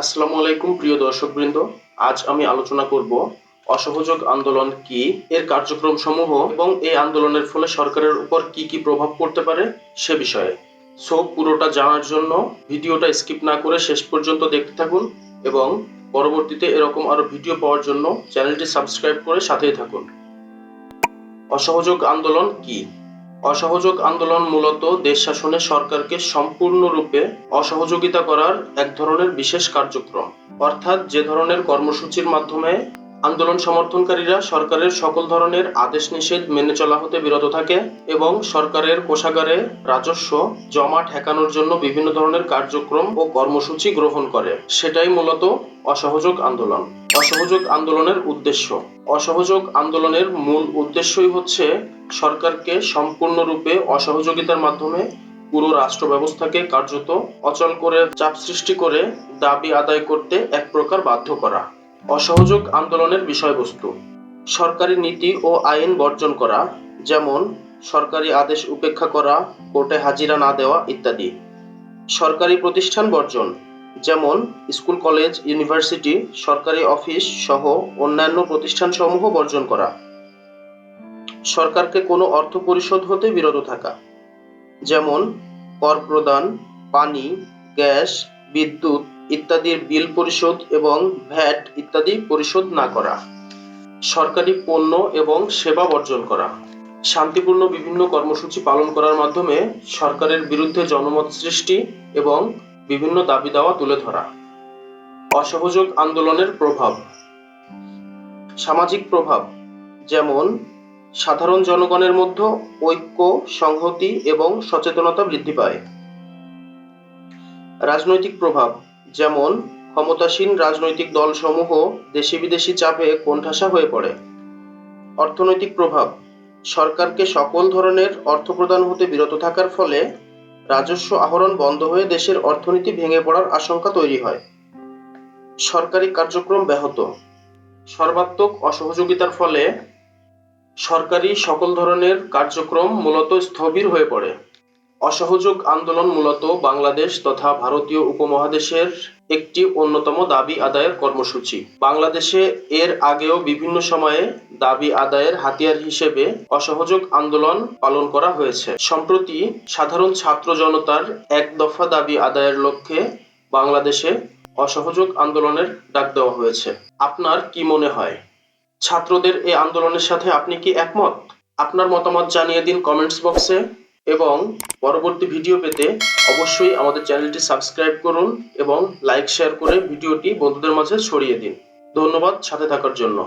আসসালামু আলাইকুম, প্রিয় দর্শকবৃন্দ। আজ আমি আলোচনা করব অসহযোগ আন্দোলন কি, এর কার্যক্রম সমূহ এবং এই আন্দোলনের ফলে সরকারের উপর কি কি প্রভাব পড়তে পারে সে বিষয়ে। সো, পুরোটা জানার জন্য ভিডিওটা স্কিপ না করে শেষ পর্যন্ত দেখতে থাকুন এবং পরবর্তীতে এরকম আরও ভিডিও পাওয়ার জন্য চ্যানেলটি সাবস্ক্রাইব করে সাথেই থাকুন। অসহযোগ আন্দোলন কি? অসহযোগ আন্দোলন মূলত দেশ শাসনে সরকারকে সম্পূর্ণরূপে অসহযোগিতা করার এক ধরনের বিশেষ কার্যক্রম। অর্থাৎ যে ধরনের কর্মসূচির মাধ্যমে আন্দোলন সমর্থনকারীরা সরকারের সকল ধরনের আদেশ নিষেধ মেনে চলা হতে বিরত থাকে এবং সরকারের কোষাগারে রাজস্ব জমা ঠেকানোর জন্য বিভিন্ন ধরনের কার্যক্রম ও কর্মসূচি গ্রহণ করে, সেটাই মূলত অসহযোগ আন্দোলন। অসহযোগ আন্দোলনের উদ্দেশ্য। অসহযোগ আন্দোলনের মূল উদ্দেশ্যই হচ্ছে সরকারকে সম্পূর্ণরূপে অসহযোগিতার মাধ্যমে পুরো রাষ্ট্র ব্যবস্থাকে কার্যত অচল করে, চাপ সৃষ্টি করে দাবি আদায় করতে এক প্রকার বাধ্য করা। অসহযোগ আন্দোলনের বিষয়বস্তু। সরকারি নীতি ও আইন বর্জন করা, যেমন সরকারি আদেশ উপেক্ষা করা, কোর্টে হাজিরা না দেওয়া ইত্যাদি। সরকারি প্রতিষ্ঠান বর্জন। যেমন স্কুল, কলেজ, ইউনিভার্সিটি, সরকারি অফিস সহ অন্যান্য প্রতিষ্ঠানসমূহ বর্জন করা। সরকারকে কোনো অর্থ পরিশোধ হতে বিরত থাকা। যেমন কর প্রদান, পানি, গ্যাস, বিদ্যুৎ ইত্যাদির বিল পরিশোধ এবং ভ্যাট ইত্যাদি পরিশোধ না করা। সরকারি পণ্য এবং সেবা বর্জন করা। শান্তিপূর্ণ বিভিন্ন কর্মসূচি পালন করার মাধ্যমে সরকারের বিরুদ্ধে জনমত সৃষ্টি এবং বিভিন্ন দাবি দাওয়া তুলে ধরা। অসহযোগ আন্দোলনের প্রভাব। সামাজিক প্রভাব, যেমন সাধারণ জনগণের মধ্যে ঐক্য, সংহতি এবং সচেতনতা বৃদ্ধি পায়। রাজনৈতিক প্রভাব, যেমন ক্ষমতাসীন রাজনৈতিক দলসমূহ দেশি বিদেশি চাপে কোণঠাসা হয়ে পড়ে। অর্থনৈতিক প্রভাব, সরকারকে সকল ধরনের অর্থ প্রদান হতে বিরত থাকার ফলে রাজস্ব আহরণ বন্ধ হয়ে দেশের অর্থনীতি ভেঙে পড়ার আশঙ্কা তৈরি হয়। সরকারি কার্যক্রম ব্যাহত। সর্বাত্মক অসহযোগিতার ফলে সরকারি সকল ধরনের কার্যক্রম মূলত স্থবির হয়ে পড়ে। অসহযোগ আন্দোলন মূলত বাংলাদেশ তথা ভারতীয় উপমহাদেশের একটি অন্যতম দাবি আদায়ের কর্মসূচি। বাংলাদেশে এর আগেও বিভিন্ন সময়ে দাবি আদায়ের হাতিয়ার হিসেবে অসহযোগ আন্দোলন পালন করা হয়েছে। সম্প্রতি সাধারণ ছাত্র জনতার এক দফা দাবি আদায়ের লক্ষ্যে বাংলাদেশে অসহযোগ আন্দোলনের ডাক দেওয়া হয়েছে। আপনার কি মনে হয়? ছাত্রদের এই আন্দোলনের সাথে আপনি কি একমত? আপনার মতামত জানিয়ে দিন কমেন্টস বক্সে এবং পরবর্তী ভিডিও পেতে অবশ্যই আমাদের চ্যানেলটি সাবস্ক্রাইব করুন এবং লাইক, শেয়ার করে ভিডিওটি বন্ধুদের মাঝে ছড়িয়ে দিন। ধন্যবাদ সাথে থাকার জন্য।